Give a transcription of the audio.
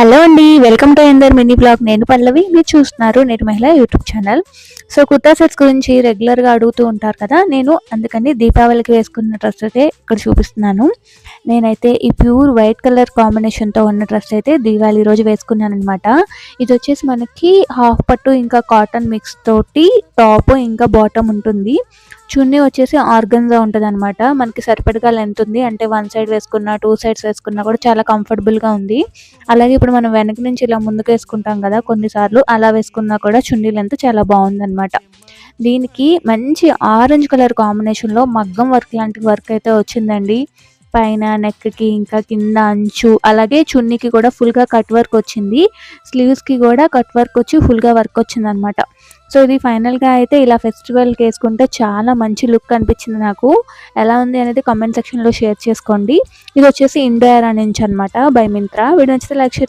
Hello అండి welcome to ఎందర్ mini blog. నేను పల్లవి మీరు చూస్తున్నారు నిర్మహిళ YouTube channel. So kurta sets గురించి రెగ్యులర్గా అడుగుతూ ఉంటారు కదా నేను అందుకని దీపావళికి వేసుకున్న డ్రెస్ అయితే ఇక్కడ చూపిస్తున్నాను. నేనైతే ఈ ప్యూర్ వైట్ కలర్ కాంబినేషన్తో ఉన్న డ్రెస్ అయితే దీపావళి రోజు వేసుకున్నాను అనమాట ఇది వచ్చేసి మనకి హాఫ్ పట్టు ఇంకా కాటన్ మిక్స్ తోటి టాప్ ఇంకా బాటమ్ ఉంటుంది. చున్నీ వచ్చేసి ఆర్గన్జా ఉంటుంది అనమాట మనకి సరిపడగా లెంత్ ఉంది. అంటే వన్ సైడ్ వేసుకున్నా టూ సైడ్స్ వేసుకున్నా కూడా చాలా కంఫర్టబుల్గా ఉంది. అలాగే ఇప్పుడు మనం వెనక నుంచి ఇలా ముందుకు వేసుకుంటాం కదా కొన్నిసార్లు అలా వేసుకున్నా కూడా చున్నీ లెంత్ చాలా బాగుందన్నమాట. దీనికి మంచి ఆరెంజ్ కలర్ కాంబినేషన్లో మగ్గం వర్క్ లాంటి వర్క్ అయితే వచ్చిందండి. పైన నెక్కి ఇంకా కింద అంచు అలాగే చున్నీకి కూడా ఫుల్గా కట్ వర్క్ వచ్చింది. స్లీవ్స్కి కూడా కట్ వర్క్ వచ్చి ఫుల్గా వర్క్ వచ్చిందనమాట సో ఇది ఫైనల్గా అయితే ఇలా ఫెస్టివల్కి వేసుకుంటే చాలా మంచి లుక్ అనిపించింది నాకు. ఎలా ఉంది అనేది కామెంట్ సెక్షన్లో షేర్ చేసుకోండి. ఇది వచ్చేసి ఇండియా నుంచి అనమాట బై మింత్రా. వీడియో నచ్చితే లైక్ షేర్